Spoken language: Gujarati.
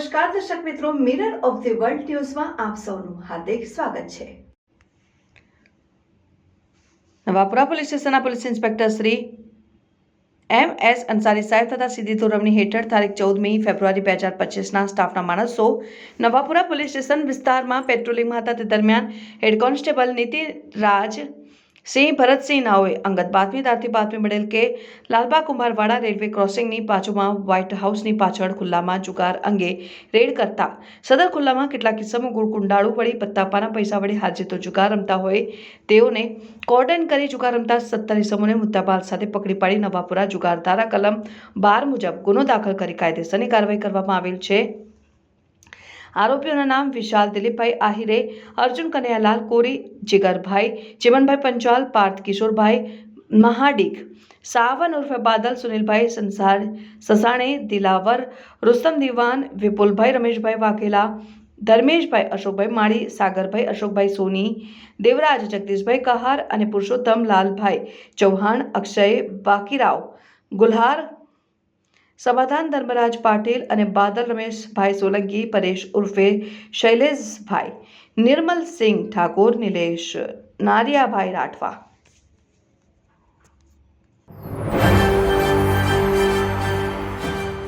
નમસ્કાર, દર્શક મિત્રો મિરર ઓફ ધી વર્લ્ડ ન્યૂઝમાં આપ સૌનું હાર્દિક સ્વાગત છે. નવાપુરા પોલીસ સ્ટેશનના police inspector Shri M S Ansari સાહેબ તથા સીધી ધોરણની હેઠળ તારીખ ચૌદમી ફેબ્રુઆરી બે હજાર પચીસના સ્ટાફના માણસો નવાપુરા પોલીસ સ્ટેશન વિસ્તારમાં પેટ્રોલિંગમાં હતા. તે દરમિયાન હેડ કોન્સ્ટેબલ નીતિ રાજ સિંહ ભરતસિંહ નાઓએ અંગત બાતમીદારથી બાતમી મળેલ કે લાલબા કુંભારવાડા રેલવે ક્રોસિંગની બાજુમાં વ્હાઇટ હાઉસની પાછળ ખુલ્લામાં જુગાર અંગે રેડ કરતા સદર ખુલ્લામાં કેટલાક કિસ્સામાં ગુળ કુંડાળું વળી પત્તાપાના પૈસા વળી હાજેતો જુગાર રમતા હોય તેઓને કોર્ડન કરી જુગાર રમતા સત્તર ઇસમોને મુદ્દાબાલ સાથે પકડી પાડી નવાપુરા જુગાર ધારા કલમ બાર મુજબ ગુનો દાખલ કરી કાયદેસરની કાર્યવાહી કરવામાં આવેલ છે. આરોપીઓના નામ વિશાલ દિલીપભાઈ આહિરે, અર્જુન કનૈયાલાલ કોરી, જીગરભાઈ, ચિમનભાઈ પંચાલ, પાર્થ કિશોરભાઈ, મહાડિક, સાવન ઉર્ફે બાદલ, સુનિલભાઈ સંસાર, સસાણે, દિલાવર, રુસ્તમ દિવાન, વિપુલભાઈ, રમેશભાઈ વાઘેલા, ધર્મેશભાઈ, અશોકભાઈ માળી, સાગરભાઈ, અશોકભાઈ સોની, દેવરાજ, જગદીશભાઈ કહાર અને પુરુષોત્તમ લાલભાઈ ચૌહાણ, અક્ષય બાકીરાવ, ગુલ્હાર સમાધાન ધર્મરાજ પાટીલ અને બાદલ રમેશભાઈ સોલંકી, પરેશ ઉર્ફે શૈલેષભાઈ, નિર્મલ સિંહ ઠાકોર, નિલેશ નારિયાભાઈ રાઠવા.